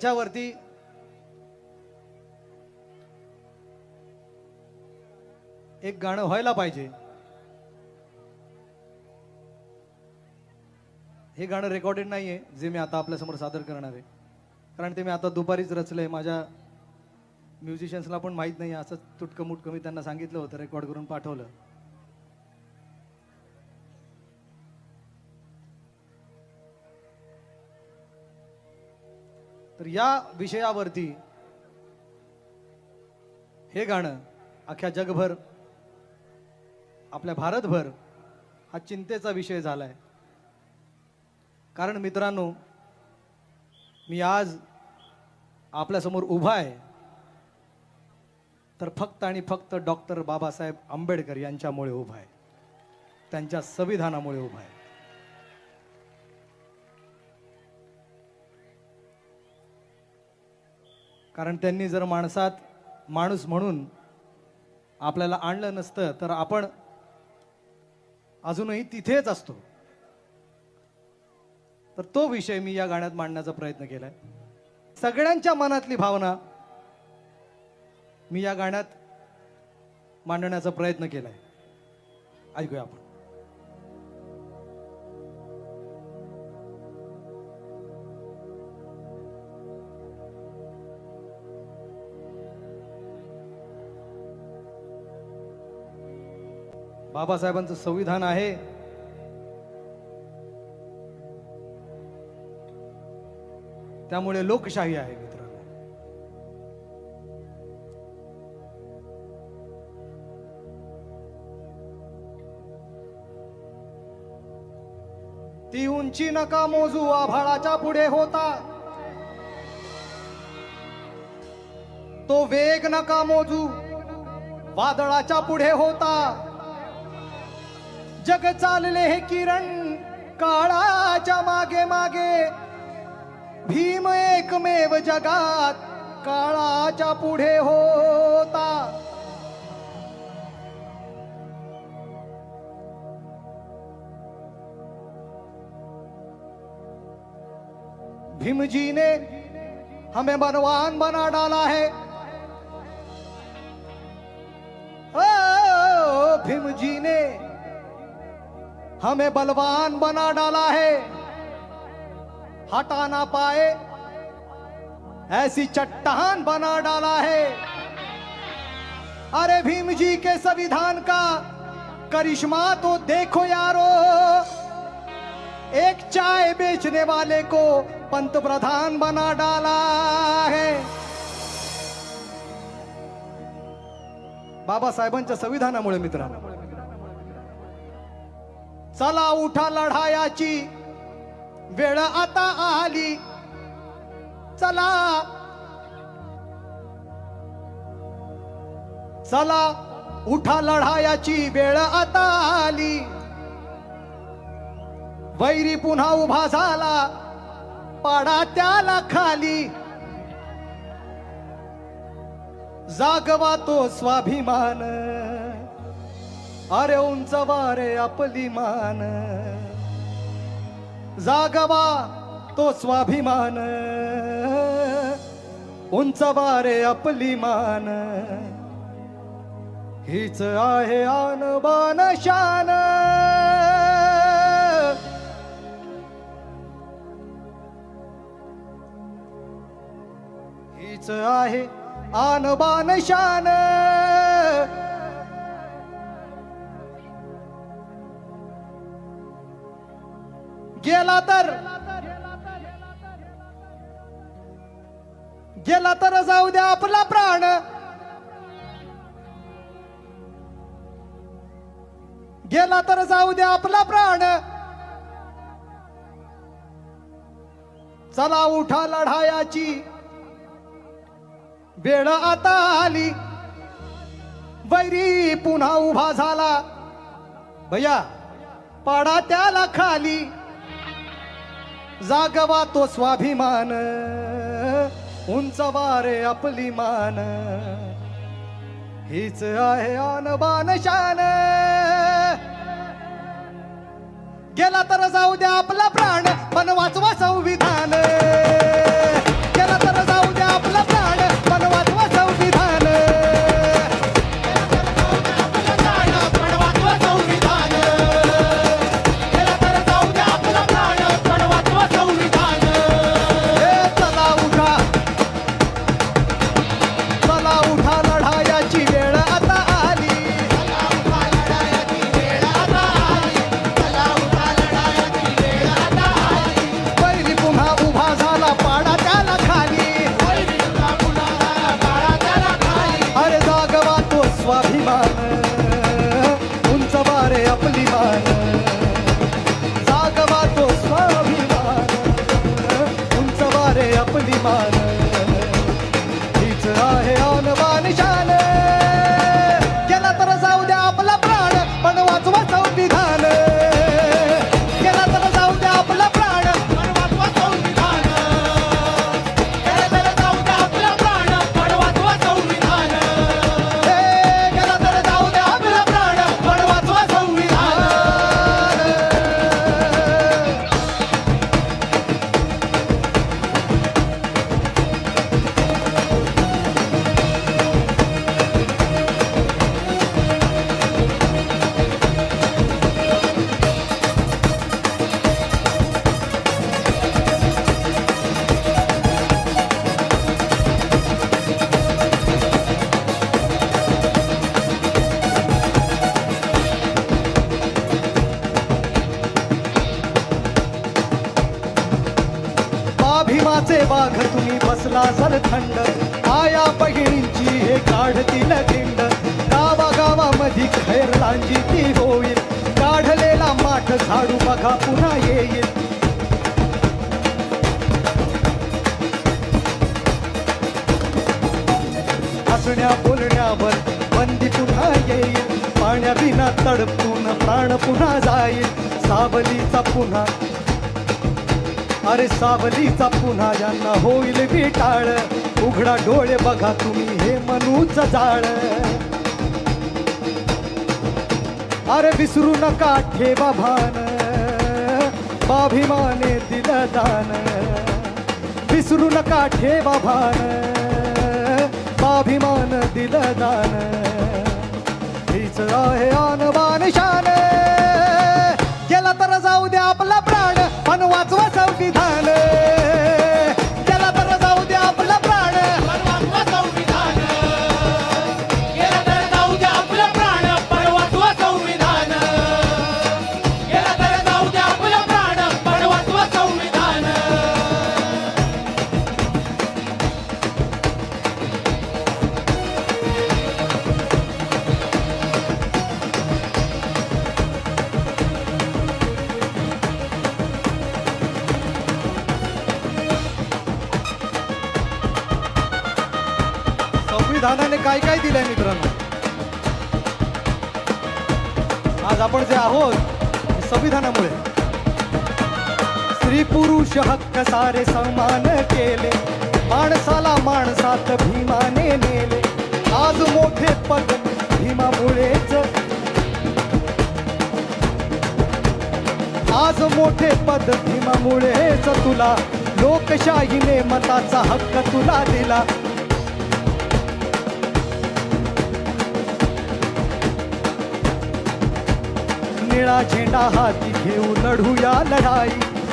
त्याच्यावरती एक गाणं व्हायला पाहिजे. हे गाणं रेकॉर्डेड नाहीये जे मी आता आपल्यासमोर सादर करणार आहे. कारण ते मी आता दुपारीच रचलंय. माझ्या म्युझिशियन्सला पण माहीत नाही असं तुटकं मुटकं मी त्यांना सांगितलं होतं रेकॉर्ड करून पाठवलं. तर या विषयावरती हे गाणं अख्ख्या जगभर आपल्या भारतभर हा चिंतेचा विषय झालाय. कारण मित्रांनो मी आज आपल्यासमोर उभा आहे. तर फक्त आणि फक्त डॉक्टर बाबासाहेब आंबेडकर यांच्यामुळे उभा आहे. त्यांच्या संविधानामुळे उभा आहे. कारण त्यांनी जर माणसात माणूस म्हणून आपल्याला आणलं नसतं तर आपण अजूनही तिथेच असतो. तर तो विषय मी या गाण्यात मांडण्याचा प्रयत्न केलाय. सगळ्यांच्या मनातली भावना मी या गाण्यात मांडण्याचा प्रयत्न केलाय. ऐकूया आपण. बाबासाहेबांचं संविधान आहे. त्यामुळे लोकशाही आहे मित्रांनो. ती उंची नका मोजू आभाळाच्या पुढे होता. तो वेग नका मोजू वादळाच्या पुढे होता. जग चालले हे किरण काळाच्या मागे मागे. भीम एकमेव जगात काळाच्या पुढे होता. भीमजी ने हमें बनवान बना डाला है. ओ भीम ने हमें बलवान बना डाला है। हटा ना पाए ऐसी चट्टान बना डाला है। अरे भीम जी के संविधान का करिश्मा तो देखो यारो। एक चाय बेचने वाले को पंत प्रधान बना डाला है। बाबासाहेबांच्या संविधानामुळे मित्रांनो। चला उठा लढायाची. वेळ आता आली. चला. चला उठा लढायाची वेळ आता आली. वैरी पुन्हा उभा झाला. पाडा त्याला खाली. जागवा तो स्वाभिमान. अरे उंच वारे आपली मान. जागवा तो स्वाभिमान. उंच वारे आपली मान. हीच आहे आणबान शान. हीच आहे आणबान शान. गेला तर. गेला तर जाऊ द्या आपला प्राण. गेला तर जाऊ द्या आपला प्राण. चला उठा लढायाची. वेळ आता आली. वैरी पुन्हा उभा झाला. भैया पाडा त्याला खाली. जागवा तो स्वाभिमान उंच वारे आपली मान. हीच आहे आणबान शान. गेला तर जाऊ द्या आपला प्राण पण वाचवा संविधान. वाघ तुम्ही बसला सर थंड. आया बहिणींची हे काढतील खिंड. गावागावामध्ये खैर लांजी ती होईल. काढलेला माठ झाडू बघा पुन्हा येईल. हसण्या बोलण्यावर बंदी पुन्हा येईल. पाण्याविना तडपून प्राण पुन्हा जाईल. सावलीचा पुन्हा अरे सावलीचा पुन्हा ज्यांना होईल विटाळ उघडा डोळे बघा तुम्ही हे मनूच जाळ. अरे विसरू नका ठेवा भान. बाभिमाने दिलं दान. विसरू नका ठेवा भान. बाभिमान दिलं दान. हीच आहे आज आपण जे आहोत संविधानामुळे स्त्री पुरुष हक्क सारे सन्मान केले माणसाला माणसात भीमाने नेले. आज मोठे पद भीमामुळेच. आज मोठे पद भीमामुळेच तुला लोकशाहीने मताचा हक्क तुला दिला. निळा झेंडा हाती घेऊ लढूया लढाई.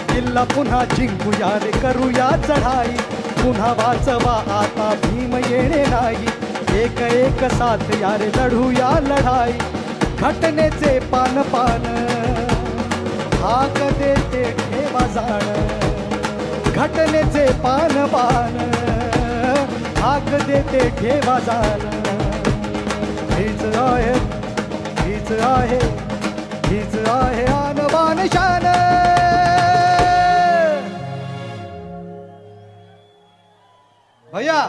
किल्ला पुन्हा जिंकूया रे करूया चढाई. पुन्हा वाचवा आता भीम येणे नाही. एक एक साथ या रे लढूया लढाई. घटनेचे पान पान हाक देते ठेवा जाण. घटनेचे पान पान हाक देते ठेवा जाण. हीच आहे हीच आहे. हीच आहे आनबान शान. भैया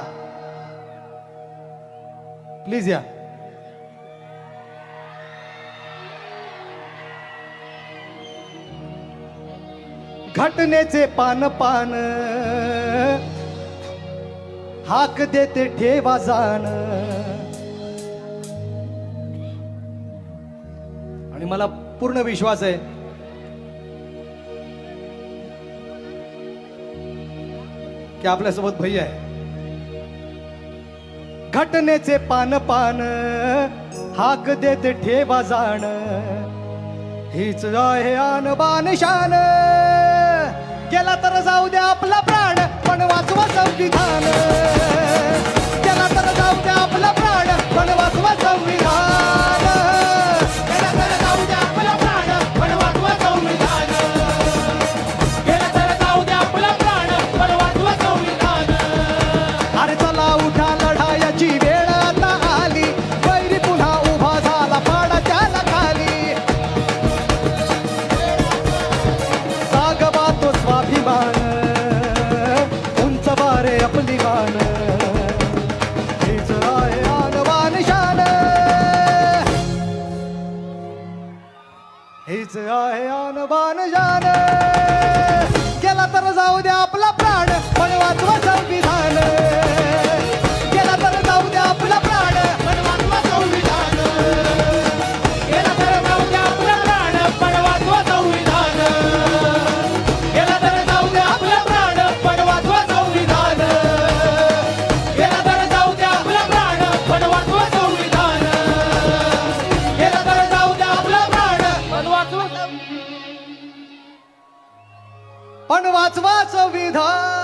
प्लीज या. घटनेचे पान पान हाक देते ठेवा जाण. आणि मला पूर्ण विश्वास आहे. की आपल्यासोबत भैया आहे. घटनेचे पान पान हाक देत ठेवा जाण. हीच आहे आणबान शान. गेला तर जाऊ द्या आपला प्राण पण वाचवा संविधान. हेच आहे अनबान जान केला तर जाऊ द्या आपला प्राण. पण वाचवा Oh.